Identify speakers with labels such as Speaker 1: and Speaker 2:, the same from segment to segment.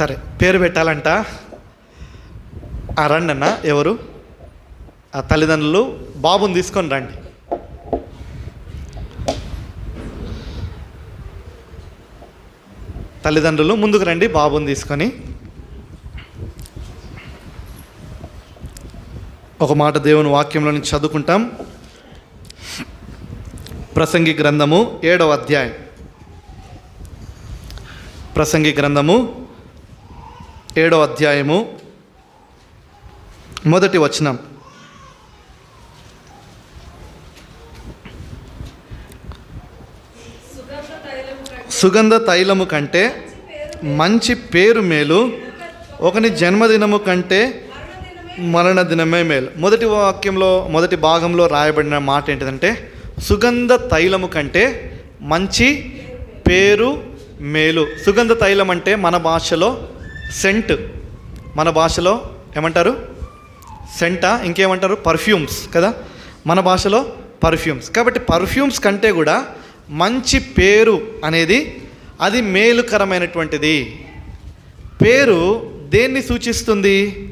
Speaker 1: సరే పేరు పెట్టాలంట. ఆ రండి అన్న ఎవరు? ఆ తల్లిదండ్రులు బాబుని తీసుకొని రండి. తల్లిదండ్రులు ముందుకు రండి బాబుని తీసుకొని. ఒక మాట దేవుని వాక్యంలో నుంచి చదువుకుంటాం. ప్రసంగి గ్రంథము ఏడవ అధ్యాయం. ప్రసంగి గ్రంథము ఏడో అధ్యాయము మొదటి వచనం. సుగంధ తైలము కంటే మంచి పేరు మేలు ఒకని జన్మదినము కంటే మరణ దినమే మేలు. మొదటి వాక్యంలో మొదటి భాగంలో రాయబడిన మాట ఏంటిదంటే సుగంధ తైలము కంటే మంచి పేరు మేలు. సుగంధ తైలం అంటే మన భాషలో సెంట్ మన భాషలో ఏమంటారు? సెంటా ఇంకేమంటారు? పర్ఫ్యూమ్స్ కదా? మన భాషలో పర్ఫ్యూమ్స్ కాబట్టి పర్ఫ్యూమ్స్ కంటే కూడా మంచి పేరు అనేది అది మేలుకరమైనటువంటిది. పేరు దేన్ని సూచిస్తుంది?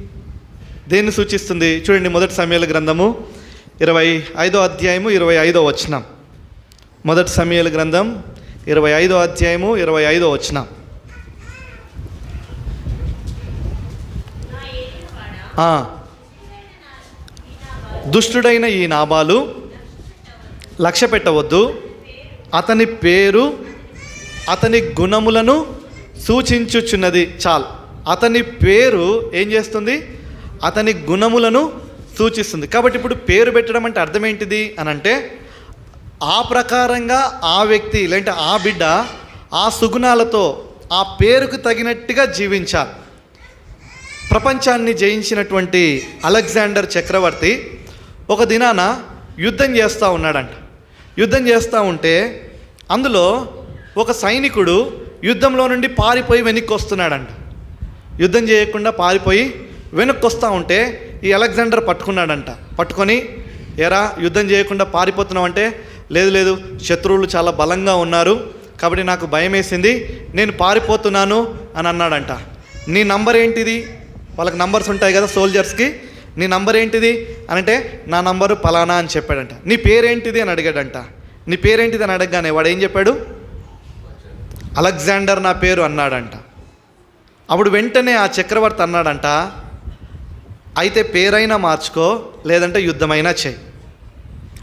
Speaker 1: దేన్ని సూచిస్తుంది? చూడండి మొదటి సమయాల గ్రంథము ఇరవై ఐదో అధ్యాయము ఇరవై ఐదో వచనం. మొదటి సమయాల గ్రంథం ఇరవై ఐదో అధ్యాయము ఇరవై ఐదో వచనం ఆ. దుష్టుడైన ఈ నాబాలు లక్ష్య పెట్టవద్దు. అతని పేరు అతని గుణములను సూచించుచున్నది చాల్. అతని పేరు ఏం చేస్తుంది? అతని గుణములను సూచిస్తుంది. కాబట్టి ఇప్పుడు పేరు పెట్టడం అంటే అర్థం ఏంటిది అని అంటే ఆ ప్రకారంగా ఆ వ్యక్తి లేదంటే ఆ బిడ్డ ఆ సుగుణాలతో ఆ పేరుకు తగినట్టుగా జీవించాలి. ప్రపంచాన్ని జయించినటువంటి అలెగ్జాండర్ చక్రవర్తి ఒక దినాన యుద్ధం చేస్తూ ఉన్నాడంట. యుద్ధం చేస్తూ ఉంటే అందులో ఒక సైనికుడు యుద్ధంలో నుండి పారిపోయి వెనక్కి వస్తున్నాడంట యుద్ధం చేయకుండా పారిపోయి వెనక్కి వస్తూ ఉంటే ఈ అలెగ్జాండర్ పట్టుకున్నాడంట. పట్టుకొని ఎరా యుద్ధం చేయకుండా పారిపోతున్నావు అంటే లేదు లేదు శత్రువులు చాలా బలంగా ఉన్నారు. కాబట్టి నాకు భయం వేసింది నేను పారిపోతున్నాను అని అన్నాడంట. నీ నంబర్ ఏంటిది? వాళ్ళకి నంబర్స్ ఉంటాయి కదా సోల్జర్స్కి నీ నంబర్ ఏంటిది? అంటే నా నంబరు పలానా అని చెప్పాడంట. నీ పేరేంటిది? అని అడిగాడంట. నీ పేరేంటిది? అని అడగగానే వాడు ఏం చెప్పాడు? అలెగ్జాండర్ నా పేరు అన్నాడంట. అప్పుడు వెంటనే ఆ చక్రవర్తి అన్నాడంట అయితే పేరైనా మార్చుకో లేదంటే యుద్ధమైనా చేయి.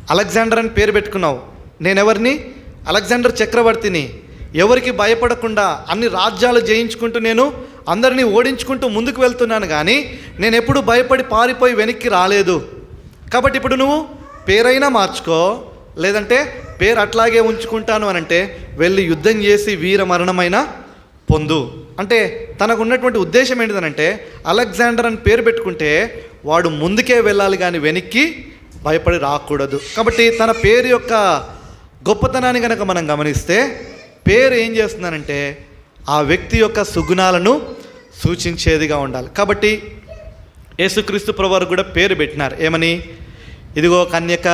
Speaker 1: అలెగ్జాండర్ అని పేరు పెట్టుకున్నావు. నేనెవరిని? అలెగ్జాండర్ చక్రవర్తిని. ఎవరికి భయపడకుండా అన్ని రాజ్యాలు జయించుకుంటూ నేను అందరినీ ఓడించుకుంటూ ముందుకు వెళ్తున్నాను కానీ నేను ఎప్పుడు భయపడి పారిపోయి వెనక్కి రాలేదు. కాబట్టి ఇప్పుడు నువ్వు పేరైనా మార్చుకో లేదంటే పేరు అట్లాగే ఉంచుకుంటాను అని అంటే వెళ్ళి యుద్ధం చేసి వీర మరణమైన పొందు. అంటే తనకు ఉన్నటువంటి ఉద్దేశం ఏంటిదనంటే అలెగ్జాండర్ అని పేరు పెట్టుకుంటే వాడు ముందుకే వెళ్ళాలి కానీ వెనక్కి భయపడి రాకూడదు. కాబట్టి తన పేరు యొక్క గొప్పతనాన్ని కనుక మనం గమనిస్తే పేరు ఏం చేస్తుందనంటే ఆ వ్యక్తి యొక్క సుగుణాలను సూచించేదిగా ఉండాలి. కాబట్టి యేసుక్రీస్తు ప్రభువారు కూడా పేరు పెట్టినారు. ఏమని? ఇదిగో కన్యక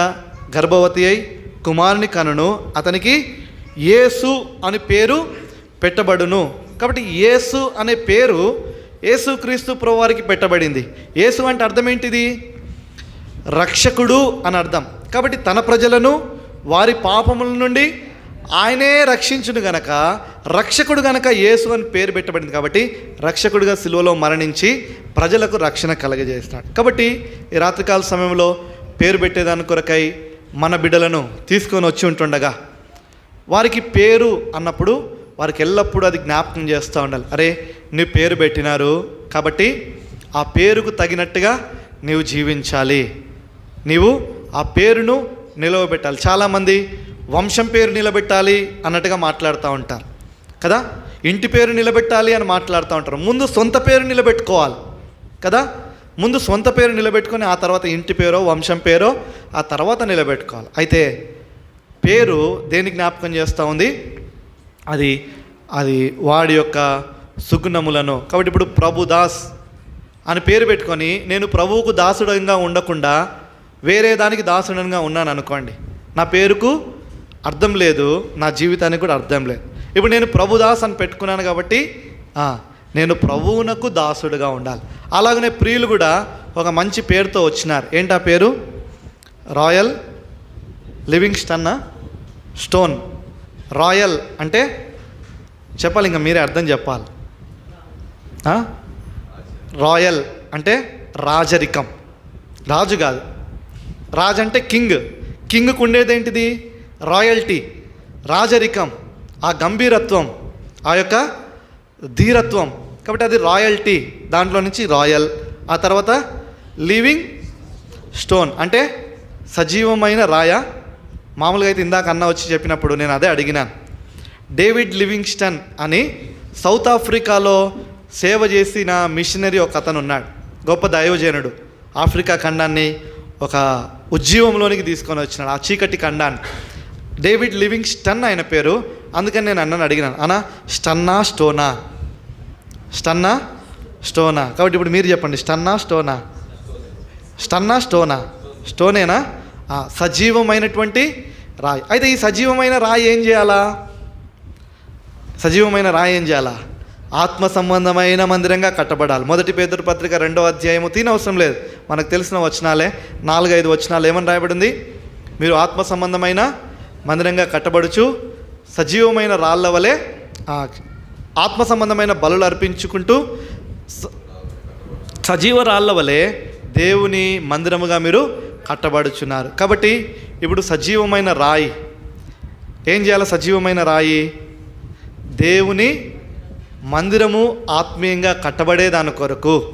Speaker 1: గర్భవతి అయి కుమారుని కనును అతనికి యేసు అని పేరు పెట్టబడును. కాబట్టి యేసు అనే పేరు యేసుక్రీస్తు ప్రభువారికి పెట్టబడింది. యేసు అంటే అర్థం ఏంటిది? రక్షకుడు అని అర్థం. కాబట్టి తన ప్రజలను వారి పాపముల నుండి ఆయనే రక్షించును గనక రక్షకుడు గనక యేసు అని పేరు పెట్టబడింది కాబట్టి రక్షకుడిగా సిలువలో మరణించి ప్రజలకు రక్షణ కలగజేస్తాడు. కాబట్టి ఈ రాత్రికాల సమయంలో పేరు పెట్టేదాని కొరకై మన బిడ్డలను తీసుకొని వచ్చి ఉంటుండగా వారికి పేరు అన్నప్పుడు వారికి ఎల్లప్పుడూ అది జ్ఞాపకం చేస్తూ ఉండాలి. అరే నీ పేరు పెట్టినారు కాబట్టి ఆ పేరుకు తగినట్టుగా నీవు జీవించాలి. నీవు ఆ పేరును నిలవబెట్టాలి. చాలామంది వంశం పేరు నిలబెట్టాలి అన్నట్టుగా మాట్లాడుతూ ఉంటారు. కదా? ఇంటి పేరు నిలబెట్టాలి అని మాట్లాడుతూ ఉంటారు. ముందు సొంత పేరు నిలబెట్టుకోవాలి. కదా? ముందు సొంత పేరు నిలబెట్టుకొని ఆ తర్వాత ఇంటి పేరో వంశం పేరో ఆ తర్వాత నిలబెట్టుకోవాలి. అయితే పేరు దేని జ్ఞాపకం చేస్తూ ఉంది? అది అది వాడి యొక్క సుగుణములను. కాబట్టి ఇప్పుడు ప్రభు దాస్ అని పేరు పెట్టుకొని నేను ప్రభువుకు దాసుడంగా ఉండకుండా వేరే దానికి దాసుడంగా ఉన్నాను అనుకోండి. నా పేరుకు అర్థం లేదు నా జీవితానికి కూడా అర్థం లేదు. ఇప్పుడు నేను ప్రభుదాస్ అని పెట్టుకున్నాను కాబట్టి నేను ప్రభువునకు దాసుడుగా ఉండాలి. అలాగనే ప్రియులు కూడా ఒక మంచి పేరుతో వచ్చినారు. ఏంటి ఆ పేరు? Royal livingstone. స్టోన్ రాయల్ అంటే చెప్పాలి ఇంకా మీరే అర్థం చెప్పాలి. రాయల్ అంటే రాజరికం. రాజు కాదు. రాజు అంటే కింగ్. కింగ్కు ఉండేది ఏంటిది? రాయల్టీ రాజరికం ఆ గంభీరత్వం ఆ యొక్క ధీరత్వం. కాబట్టి అది రాయల్టీ. దాంట్లో నుంచి రాయల్. ఆ తర్వాత లివింగ్ స్టోన్. అంటే సజీవమైన రాయ. మామూలుగా అయితే ఇందాక అన్న వచ్చి చెప్పినప్పుడు నేను అదే అడిగినాను డేవిడ్ లివింగ్స్టన్ అని సౌత్ ఆఫ్రికాలో సేవ చేసిన మిషనరీ ఒక అతను ఉన్నాడు. గొప్ప దైవజనుడు. ఆఫ్రికా ఖండాన్ని ఒక ఉజ్జీవంలోనికి తీసుకొని వచ్చినాడు. ఆ చీకటి ఖండాన్ని. డేవిడ్ లివింగ్ స్టన్ ఆయన పేరు. అందుకని నేను అన్నను అడిగినాను. అన్న స్టన్నా స్టోనా? స్టన్నా స్టోనా? కాబట్టి ఇప్పుడు మీరు చెప్పండి స్టన్నా స్టోనా? స్టన్నా స్టోనా? స్టోనేనా? సజీవమైనటువంటి రాయి. అయితే ఈ సజీవమైన రాయి ఏం చేయాలా? సజీవమైన రాయి ఏం చేయాలా? ఆత్మ సంబంధమైన మందిరంగా కట్టబడాలి. మొదటి పేదరు పత్రిక రెండో అధ్యాయము తీనవసరం లేదు. మనకు తెలిసిన వచనాలే. నాలుగైదు వచనాలు ఏమని రాయబడింది? మీరు ఆత్మ సంబంధమైన మందిరంగా కట్టబడుచు సజీవమైన రాళ్ళ వలె ఆత్మ సంబంధమైన బలులు అర్పించుకుంటూ సజీవ రాళ్ళ వలె దేవుని మందిరముగా మీరు కట్టబడుచున్నారు. కాబట్టి ఇప్పుడు సజీవమైన రాయి. ఏం చేయాలి సజీవమైన రాయి? దేవుని మందిరము ఆత్మీయంగా కట్టబడే దాని కొరకు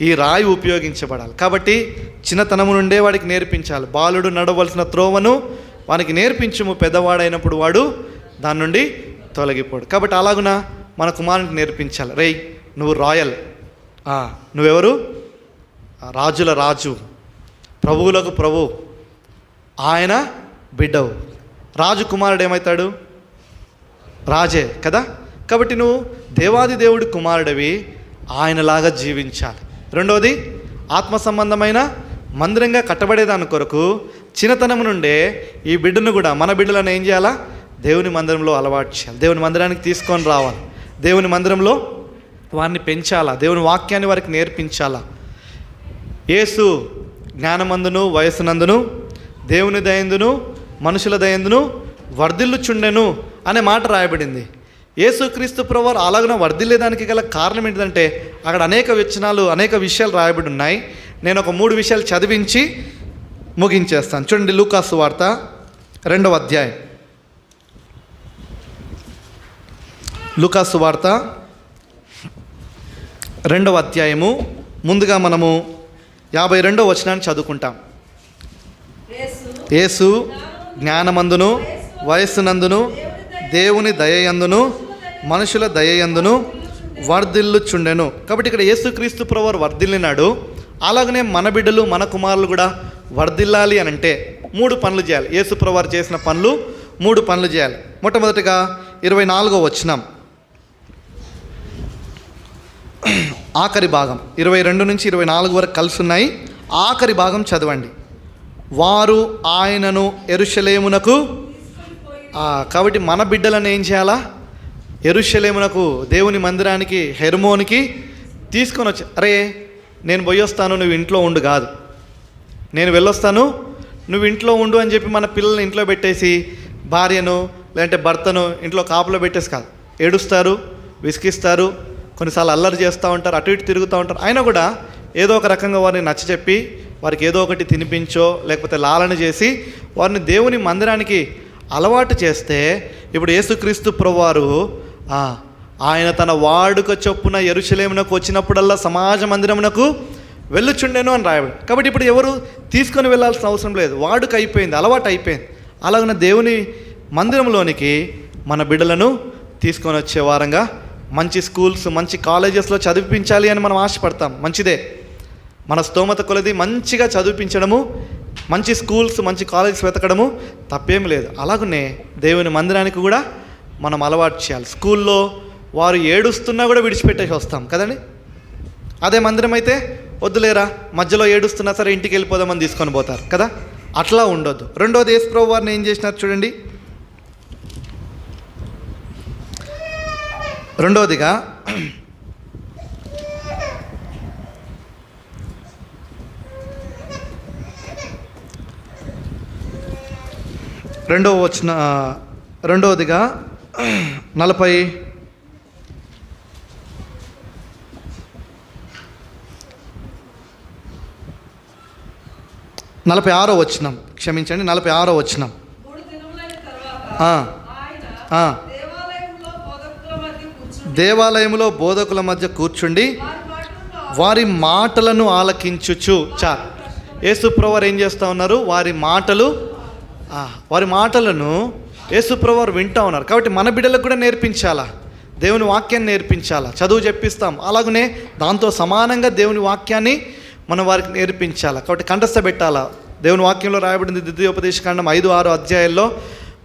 Speaker 1: ఈ రాయి ఉపయోగించబడాలి. కాబట్టి చిన్నతనము నుండే వాడికి నేర్పించాలి. బాలుడు నడవలసిన త్రోవను వానికి నేర్పించుము పెద్దవాడైనప్పుడు వాడు దాని నుండి తొలగిపోడు. కాబట్టి అలాగున మన కుమారునికి నేర్పించాలి. రేయ్ నువ్వు రాయల్. నువ్వెవరు? రాజుల రాజు. ప్రభువులకు ప్రభు. ఆయన బిడ్డవు. రాజు కుమారుడు ఏమవుతాడు రాజే కదా? కాబట్టి నువ్వు దేవాది దేవుడి కుమారుడివి. ఆయనలాగా జీవించాలి. రెండవది ఆత్మ సంబంధమైన మందిరంగా కట్టబడేదాని కొరకు చిన్నతనం నుండే ఈ బిడ్డను కూడా మన బిడ్డలను ఏం చేయాలా? దేవుని మందిరంలో అలవాటు చేయాలి. దేవుని మందిరానికి తీసుకొని రావాలి. దేవుని మందిరంలో వారిని పెంచాలా? దేవుని వాక్యాన్ని వారికి నేర్పించాలా? యేసు జ్ఞానమందును వయసునందును దేవుని దయందును మనుషుల దయందును వర్ధిల్లుచుండెను అనే మాట రాయబడింది. యేసుక్రీస్తు ప్రవారు అలాగన వర్ధిల్లేదానికి గల కారణం ఏంటంటే అక్కడ అనేక వచనాలు అనేక విషయాలు రాయబడి ఉన్నాయి. నేను ఒక మూడు విషయాలు చదివించి ముగించేస్తాను. చూడండి లూకాసు వార్త రెండవ అధ్యాయం. లూకాసు వార్త రెండవ అధ్యాయము. ముందుగా మనము యాభై రెండవ వచనాన్ని చదువుకుంటాం. యేసు జ్ఞానమందును వయస్సునందును దేవుని దయయందును మనుషుల దయయందును వర్ధిల్లుచుండెను. కాబట్టి ఇక్కడ యేసుక్రీస్తు ప్రవర్ వర్ధిల్లినాడు. అలాగనే మన బిడ్డలు మన కుమారులు కూడా వర్ధిల్లాలి అని అంటే మూడు పనులు చేయాలి. యేసుప్రవారు చేసిన పనులు మూడు పనులు చేయాలి. మొట్టమొదటిగా ఇరవై నాలుగో వచ్చినాం ఆఖరి భాగం. ఇరవై రెండు నుంచి ఇరవై నాలుగు వరకు కలిసి ఉన్నాయి. ఆఖరి భాగం చదవండి. వారు ఆయనను ఎరుషలేమునకు ఆ, కాబట్టి మన బిడ్డలను ఏం చేయాలా? ఎరుషలేమునకు దేవుని మందిరానికి హెర్మోనికి తీసుకొని వచ్చి అరే నేను పోయొస్తాను నువ్వు ఇంట్లో ఉండు కాదు. నేను వెళ్ళొస్తాను నువ్వు ఇంట్లో ఉండు అని చెప్పి మన పిల్లల్ని ఇంట్లో పెట్టేసి భార్యను లేదంటే భర్తను ఇంట్లో కాపులో పెట్టేసి కాదు. ఏడుస్తారు విసిగిస్తారు కొన్నిసార్లు అల్లరి చేస్తూ ఉంటారు అటు ఇటు తిరుగుతూ ఉంటారు. అయినా కూడా ఏదో ఒక రకంగా వారిని నచ్చ చెప్పి వారికి ఏదో ఒకటి తినిపించో లేకపోతే లాలన చేసి వారిని దేవుని మందిరానికి అలవాటు చేస్తే ఇప్పుడు యేసుక్రీస్తు ప్రభువారు ఆయన తన వాడుక చొప్పున ఎరుశలేమునకు వచ్చినప్పుడల్లా సమాజ మందిరమునకు వెళ్ళొచ్చుండేను అని రాయబడి కాబట్టి ఇప్పుడు ఎవరు తీసుకొని వెళ్ళాల్సిన అవసరం లేదు. వాడుక అయిపోయింది అలవాటు అయిపోయింది. అలాగనే దేవుని మందిరంలోనికి మన బిడ్డలను తీసుకొని వచ్చే వారంగా మంచి స్కూల్స్ మంచి కాలేజెస్లో చదివించాలి అని మనం ఆశపడతాం. మంచిదే. మన స్తోమత కొలది మంచిగా చదివించడము మంచి స్కూల్స్ మంచి కాలేజెస్ వెతకడము తప్పేం లేదు. అలాగనే దేవుని మందిరానికి కూడా మనం అలవాటు చేయాలి. స్కూల్లో వారు ఏడుస్తున్నా కూడా విడిచిపెట్టేసి వస్తాం. కదండి? అదే మందిరం అయితే వద్దులేరా మధ్యలో ఏడుస్తున్నా సరే ఇంటికి వెళ్ళిపోదామని తీసుకొని పోతారు కదా? అట్లా ఉండొద్దు. రెండోది యేసుప్రభు వారిని ఏం చేసినారు చూడండి. రెండోదిగా రెండవ వచ్చిన రెండవదిగా నలభై నలభై ఆరో వచ్చినాం క్షమించండి నలభై ఆరో వచ్చినాం.
Speaker 2: దేవాలయంలో బోధకుల మధ్య
Speaker 1: కూర్చుండి
Speaker 2: వారి మాటలను
Speaker 1: ఆలకించుచు. చా యేసుప్రవర్ ఏం చేస్తూ ఉన్నారు? వారి మాటలు వారి మాటలను యేసుప్రవర్ వింటూ ఉన్నారు. కాబట్టి మన బిడ్డలకు కూడా నేర్పించాలా? దేవుని వాక్యాన్ని నేర్పించాలా? చదువు చెప్పిస్తాం. అలాగనే దాంతో సమానంగా దేవుని వాక్యాన్ని మనం వారికి నేర్పించాలా? కాబట్టి కంఠస్థ పెట్టాలా? దేవుని వాక్యంలో రాయబడింది ద్వితీయోపదేశకాండం ఐదు ఆరు అధ్యాయాల్లో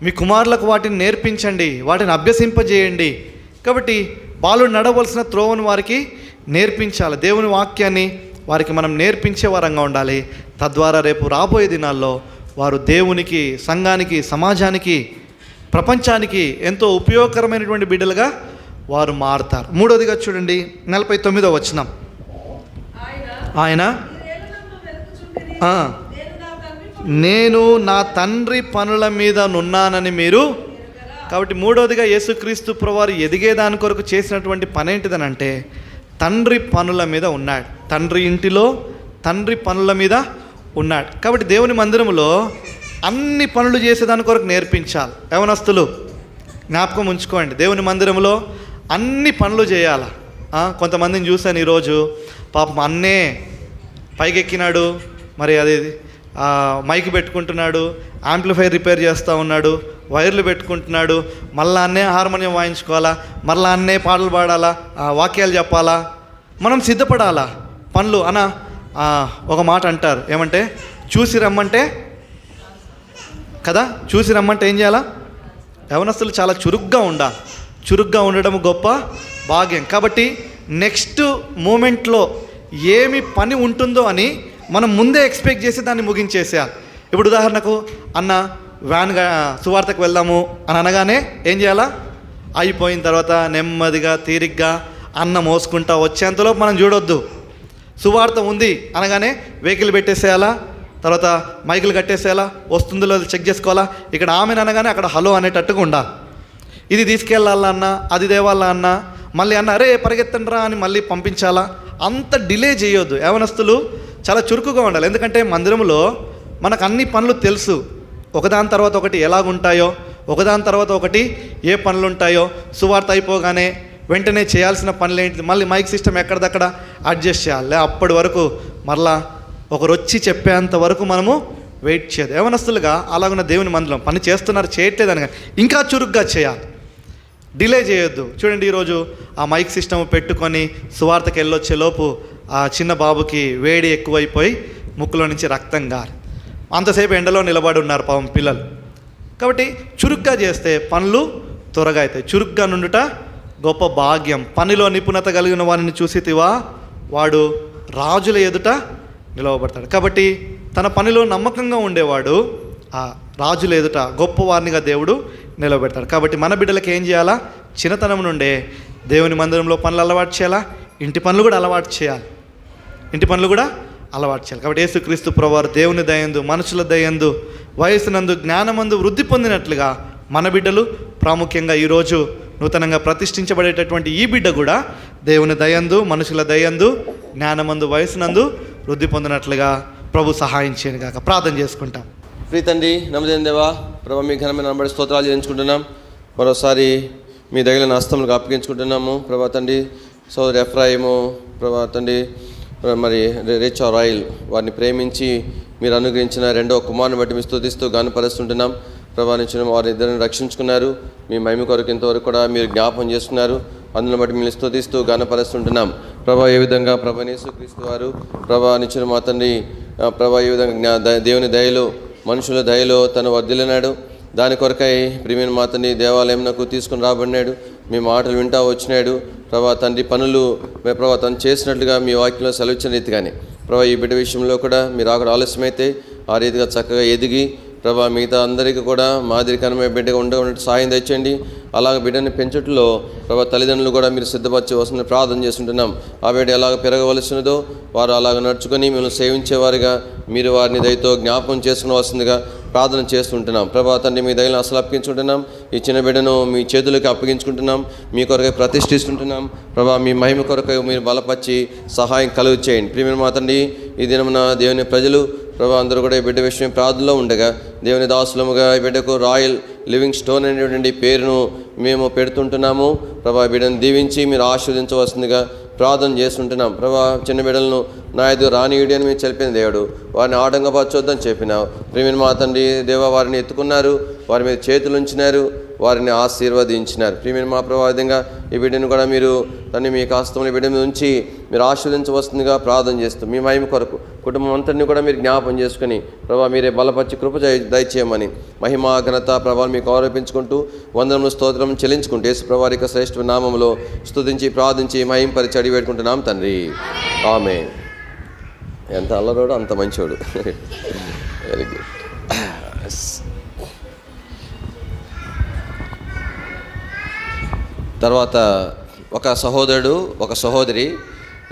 Speaker 1: మీ కుమారులకు వాటిని నేర్పించండి వాటిని అభ్యసింపజేయండి. కాబట్టి బాలుడు నడవలసిన త్రోవను వారికి నేర్పించాలి? దేవుని వాక్యాన్ని వారికి మనం నేర్పించే వారంగా ఉండాలి. తద్వారా రేపు రాబోయే దినాల్లో వారు దేవునికి సంఘానికి సమాజానికి ప్రపంచానికి ఎంతో ఉపయోగకరమైనటువంటి బిడ్డలుగా వారు మారుతారు. మూడోదిగా చూడండి నలభై తొమ్మిదో వచనం.
Speaker 2: ఆయన? నేను నా తండ్రి పనుల
Speaker 1: మీద నున్నానని మీరు కాబట్టి మూడవదిగా యేసుక్రీస్తు ప్రవారు ఎదిగేదాని కొరకు చేసినటువంటి పని ఏంటిదనంటే తండ్రి పనుల మీద ఉన్నాడు. తండ్రి ఇంటిలో తండ్రి పనుల మీద ఉన్నాడు. కాబట్టి దేవుని మందిరంలో అన్ని పనులు చేసేదాని కొరకు నేర్పించాలి. యవనస్తులు జ్ఞాపకం ఉంచుకోండి. దేవుని మందిరంలో అన్ని పనులు చేయాలా? కొంతమందిని చూశాను ఈరోజు. పాపం అన్నే పైకెక్కినాడు. మరి అది మైక్ పెట్టుకుంటున్నాడు. యాంప్లిఫైర్ రిపేర్ చేస్తూ ఉన్నాడు. వైర్లు పెట్టుకుంటున్నాడు. మళ్ళా అన్నే హార్మోనియం వాయించుకోవాలా? మళ్ళా అన్నే పాటలు పాడాలా? వాక్యాలు చెప్పాలా? మనం సిద్ధపడాలా? పనులు. అన ఒక మాట అంటారు. ఏమంటే చూసి రమ్మంటే కదా? చూసి రమ్మంటే ఏం చేయాలా? యవనస్తులు చాలా చురుగ్గా ఉండాలి. చురుగ్గా ఉండడం గొప్ప భాగ్యం. కాబట్టి నెక్స్ట్ మూమెంట్లో ఏమి పని ఉంటుందో అని మనం ముందే ఎక్స్పెక్ట్ చేసి దాన్ని ముగించేసేయాలి ఇప్పుడు ఉదాహరణకు అన్న వ్యాన్గా సువార్తకు వెళ్దాము అని అనగానే ఏం చేయాలా? అయిపోయిన తర్వాత నెమ్మదిగా తీరిగ్గా అన్న మోసుకుంటా వచ్చేంతలో మనం చూడొద్దు. సువార్త ఉంది అనగానే వెహికల్ పెట్టేసేయాలా? తర్వాత మైకులు కట్టేసేయాలా? వస్తుందో లేదో చెక్ చేసుకోవాలా? ఇక్కడ ఆమెను అనగానే అక్కడ హలో అనేటట్టుగా ఉండాలి. ఇది తీసుకెళ్ళాలా అన్న? అది దేవాలా అన్న? మళ్ళీ అన్న అరే పరిగెత్తండ్రా అని మళ్ళీ పంపించాలా? అంత డిలే చేయొద్దు. యవనస్తులు చాలా చురుకుగా ఉండాలి. ఎందుకంటే మందిరంలో మనకు అన్ని పనులు తెలుసు. ఒకదాని తర్వాత ఒకటి ఎలాగుంటాయో ఒకదాని తర్వాత ఒకటి ఏ పనులు ఉంటాయో సువార్త అయిపోగానే వెంటనే చేయాల్సిన పనులు ఏంటి మళ్ళీ మైక్ సిస్టమ్ ఎక్కడిదక్కడ అడ్జస్ట్ చేయాలి. లే అప్పటి వరకు మరలా ఒకరు వచ్చి చెప్పేంత వరకు మనము వెయిట్ చేయదు యవనస్తులుగా అలాగున్న దేవుని మందిరం పని చేస్తున్నారు చేయట్లేదని ఇంకా చురుగ్గా చేయాలి. డిలే చేయొద్దు. చూడండి ఈరోజు ఆ మైక్ సిస్టమ్ పెట్టుకొని సువార్తకి వెళ్ళొచ్చే లోపు ఆ చిన్న బాబుకి వేడి ఎక్కువైపోయి ముక్కులో నుంచి రక్తం గారు. అంతసేపు ఎండలో నిలబడి ఉన్నారు పాపం పిల్లలు. కాబట్టి చురుగ్గా చేస్తే పనులు త్వరగా అవుతాయి. చురుగ్గా నుండుట గొప్ప భాగ్యం. పనిలో నిపుణత కలిగిన వారిని చూసితివా వాడు రాజుల ఎదుట నిలవబడతాడు. కాబట్టి తన పనిలో నమ్మకంగా ఉండేవాడు ఆ రాజుల ఎదుట గొప్పవారినిగా దేవుడు నిలబెడతాడు. కాబట్టి మన బిడ్డలకు ఏం చేయాలా? చిన్నతనం నుండే దేవుని మందిరంలో పనులు అలవాటు చేయాలా? ఇంటి పనులు కూడా అలవాటు చేయాలి. ఇంటి పనులు కూడా అలవాటు చేయాలి. కాబట్టి యేసుక్రీస్తు ప్రభువారు దేవుని దయందు మనుషుల దయందు వయసునందు జ్ఞానమందు వృద్ధి పొందినట్లుగా మన బిడ్డలు ప్రాముఖ్యంగా ఈరోజు నూతనంగా ప్రతిష్ఠించబడేటటువంటి ఈ బిడ్డ కూడా దేవుని దయందు మనుషుల దయందు జ్ఞానమందు వయసునందు వృద్ధి పొందినట్లుగా ప్రభు సహాయం చేయను కాక ప్రార్థన చేసుకుంటాం.
Speaker 3: ప్రీ తండ్రి నమ్మదేం దేవా. ప్రభా మీ ఘనమైన నమ్మడి స్తోత్రాలు చేయించుకుంటున్నాం మరోసారి మీ దగ్గర హస్తములకు అప్పగించుకుంటున్నాము. ప్రభా తండ్రి సోదరు ఎఫ్రాయిము ప్రభా తండ్రి మరి రిచ్ రాయల్ వారిని ప్రేమించి మీరు అనుగ్రహించిన రెండో కుమారుని బట్టి మీ స్థుతిస్తూ గానపరుస్తుంటున్నాం. ప్రభా నుంచి వారి ఇద్దరిని రక్షించుకున్నారు. మీ మహిమ కొరకు ఇంతవరకు కూడా మీరు జ్ఞాపం చేసుకున్నారు అందులో బట్టి మిమ్మల్ని స్థుతిస్తూ గానపరుస్తుంటున్నాం. ప్రభా ఏ విధంగా ప్రభనేసు క్రీస్తు వారు ప్రభా నిచ్చిన మా తండ్రి ప్రభా ఏ విధంగా దేవుని దయలో మనుషుల దయలో తను వర్దిలినాడు దాని కొరకై ప్రియమైన మాతని దేవాలయంకు తీసుకుని రాబడినాడు. మీ మాటలు వింటా వచ్చినాడు. ప్రభా తండ్రి పనులు మే ప్రభా తను చేసినట్లుగా మీ వాక్యంలో సెలవిచ్చిన రీతిగానే. ప్రభా ఈ బిడ్డ విషయంలో కూడా మీరు అక్కడ ఆలస్యమైతే ఆ రీతిగా చక్కగా ఎదిగి ప్రభా మిగతా అందరికీ కూడా మాదిరికరమైన బిడ్డగా ఉండేటువంటి సాయం తెచ్చండి అలాగ బిడ్డని పెంచట్లో ప్రభా తల్లిదండ్రులు కూడా మీరు సిద్ధపరిచి వస్తుందని ప్రార్థన చేస్తుంటున్నాం. ఆ బిడ్డ ఎలాగ పెరగవలసినదో వారు అలాగ నడుచుకొని మిమ్మల్ని సేవించేవారుగా మీరు వారిని దయతో జ్ఞాపకం చేసుకోవాల్సిందిగా ప్రార్థన చేస్తుంటున్నాం. ప్రభా తండ్రి మీ దయలను అసలు అప్పగించుకుంటున్నాం. ఈ చిన్న బిడ్డను మీ చేతులకి అప్పగించుకుంటున్నాం. మీ కొరకై ప్రతిష్ఠిస్తుంటున్నాం. ప్రభా మీ మహిమ కొరకై మీరు బలపరిచి సహాయం కలుగు చేయండి ప్రియమైన మా తండ్రి ఈ దినమున దేవుని ప్రజలు ప్రభా అందరూ కూడా ఈ బిడ్డ విషయం ప్రార్థనలో ఉండగా దేవుని దాసులముగా ఈ బిడ్డకు రాయల్ లివింగ్ స్టోన్ అనేటువంటి పేరును మేము పెడుతుంటున్నాము. ప్రభా ఈ బిడ్డను దీవించి మీరు ఆస్వాదించవలసిందిగా ప్రార్థన చేస్తుంటున్నాం. ప్రభా చిన్న బిడ్డలను నా ఎదురు రానియుడి అని మీరు చెప్పిన దేవుడు. వారిని ఆటంకపరచొద్దని చెప్పినావు. ప్రేమిని మా తండ్రి దేవ వారిని ఎత్తుకున్నారు. వారి మీద చేతులు ఉంచినారు. వారిని ఆశీర్వదించినారు. ప్రియమైన మా ప్రభా విధంగా ఈ బిడ్డను కూడా మీరు తన్ని మీ కాస్తంలో బిడ్డ మీద ఉంచి మీరు ఆశీర్వదించవస్తుందిగా ప్రార్థన చేస్తూ మీ మహిమ కొరకు కుటుంబం అంతటిని కూడా మీరు జ్ఞాపం చేసుకుని ప్రభా మీరే బలపరిచి కృప దయచేయమని మహిమా ఘనత ప్రభావం మీకు ఆరోపించుకుంటూ వందనము స్తోత్రం చెల్లించుకుంటూ యేసు ప్రభావిక శ్రేష్ఠ నామంలో స్తుతించి ప్రార్థించి మహింపరిచి అడిగి పెట్టుకుంటున్నాం తండ్రి. ఆమె ఎంత అల్లరోడు అంత మంచోడు. వెరీ గుడ్ తర్వాత ఒక సహోదరుడు ఒక సహోదరి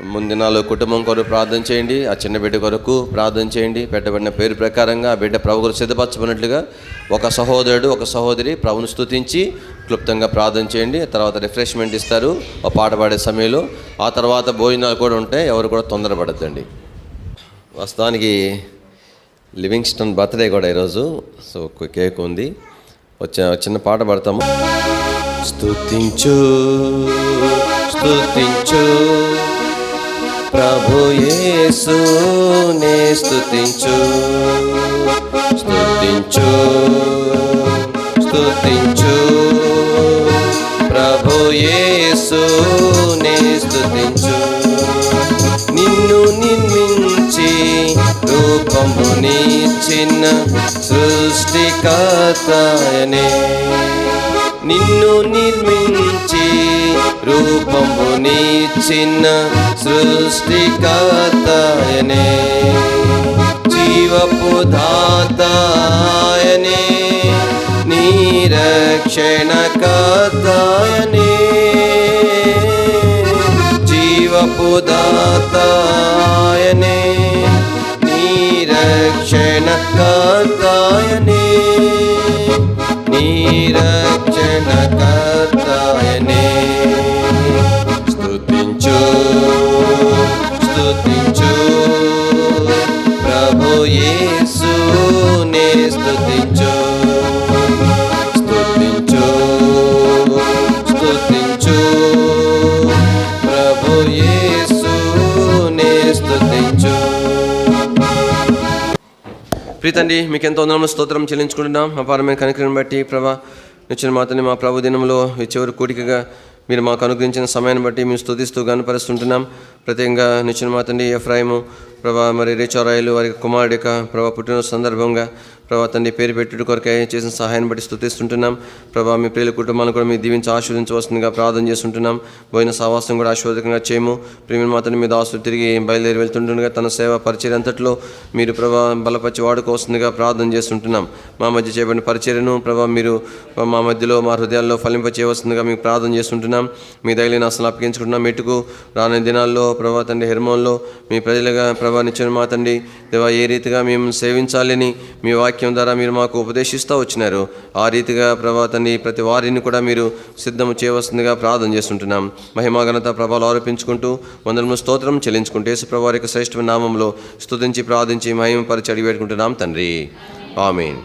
Speaker 3: ముందినాలు కుటుంబం కొరకు ప్రార్థన చేయండి ఆ చిన్న బిడ్డ కొరకు ప్రార్థన చేయండి పెట్టబడిన పేరు ప్రకారంగా ఆ బిడ్డ ప్రభు కొరకు సిద్ధపరచబడినట్లుగా ఒక సహోదరుడు ఒక సహోదరి ప్రభును స్తుతించి క్లుప్తంగా ప్రార్థన చేయండి తర్వాత రిఫ్రెష్మెంట్ ఇస్తారు ఆ పాట పాడే సమయంలో. ఆ తర్వాత భోజనాలు కూడా ఉంటాయి ఎవరు కూడా తొందరపడద్దండి. వాస్తవానికి లివింగ్స్టన్ బర్త్డే కూడా ఈరోజు సో కేక్ ఉంది. వచ్చిన చిన్న పాట పాడతాము. స్థుతించు స్థుతించు ప్రభు యేసునే స్థుతించు స్థుతించు స్థుతించు ప్రభు యేసునే స్థుతించు నిన్ను నిన్ను చిన్న సృష్టికర్తయనే. నిన్ను నిర్మించి రూపము చిన్న సృష్టికర్తయనే. జీవపు దాతాయనే. నీరక్షణ కర్తాయనే జీవపు దాతాయనే. ரட்சணக்காயனே நீ ரட்சணக்காயனே తండ్రి మీకు ఎంతో వందనములు స్తోత్రం చెల్లించుకుంటున్నాం. అపారమైన కనికరిని బట్టి ప్రభా నిచ్చిన మాతని మా ప్రభు దినంలో ఈ చివరి కూడికగా మీరు మాకు అనుగ్రహించిన సమయాన్ని బట్టి మేము స్తుతిస్తూ గనపరుస్తుంటున్నాం ప్రత్యేకంగా నిచ్చిన మాతండి ఎఫ్రాయిము ప్రభా మరి రేచారాయలు వారి కుమారుడి యొక్క ప్రభా పుట్టిన సందర్భంగా ప్రభా తండ్రి పేరు పెట్టుడు కొరకై చేసిన సహాయాన్ని బట్టి స్థుతిస్తుంటున్నాం ప్రభా మీ ప్రియుల కుటుంబాలను కూడా మీరు దీవించి ఆశీర్వదించవలసిందిగా ప్రార్థన చేస్తుంటున్నాం. పోయిన సావాసం కూడా ఆశీర్వదకంగా చేయము. ప్రేమ మాత్రం మీ దాసు తిరిగి బయలుదేరి వెళ్తుంటుండగా తన సేవ పరిచయం అంతట్లో మీరు ప్రభా బలపరిచి వాడుకోవస్తుందిగా ప్రార్థన చేస్తుంటున్నాం. మా మధ్య చేయబడిన పరిచర్యను ప్రభా మీరు మా మధ్యలో మా హృదయాల్లో ఫలింప చేయవలసిందిగా మీకు ప్రార్థన చేస్తుంటున్నాం. మీ దయలేని అసలు అప్పగించుకుంటున్నాం. మెట్టుకు రాని దినాల్లో ప్రభా తండ్రి హెర్మోన్లో మీ ప్రజలుగా ప్రభా నిచ్చిన మా తండ్రి దేవా ఏ రీతిగా మేము సేవించాలని మీ వాక్య ద్వారా మీరు మాకు ఉపదేశిస్తూ వచ్చినారు. ఆ రీతిగా ప్రభా తండ్రి ప్రతి వారిని కూడా మీరు సిద్ధము చేయవలసిందిగా ప్రార్థన చేస్తుంటున్నాం. మహిమాఘనత ప్రభావాలు ఆరోపించుకుంటూ వందలము స్తోత్రం చెల్లించుకుంటూ యేసు వారి యొక్క శ్రేష్ఠమైన నామంలో స్తుతించి ప్రార్థించి మహిమపరిచి అడిగి పెట్టుకుంటున్నాం తండ్రి. ఆమెన్.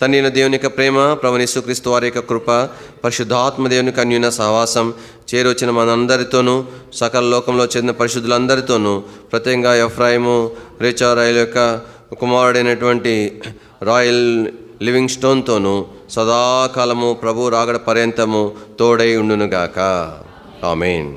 Speaker 3: తండ్రిన దేవుని యొక్క ప్రేమ ప్రవణిసుక్రీస్తు వారి యొక్క కృప పరిశుద్ధాత్మ దేవుని కన్యున సహవాసం చేరొచ్చిన మనందరితోనూ సకల లోకంలో చెందిన పరిశుద్ధులందరితోనూ ప్రత్యేకంగా ఎఫ్రాయిము రేచారాయల యొక్క కుమారుడైనటువంటి రాయల్ లివింగ్ స్టోన్తోనూ సదాకాలము ప్రభు రాగడ పర్యంతము తోడై ఉండునుగాక. ఆమెన్.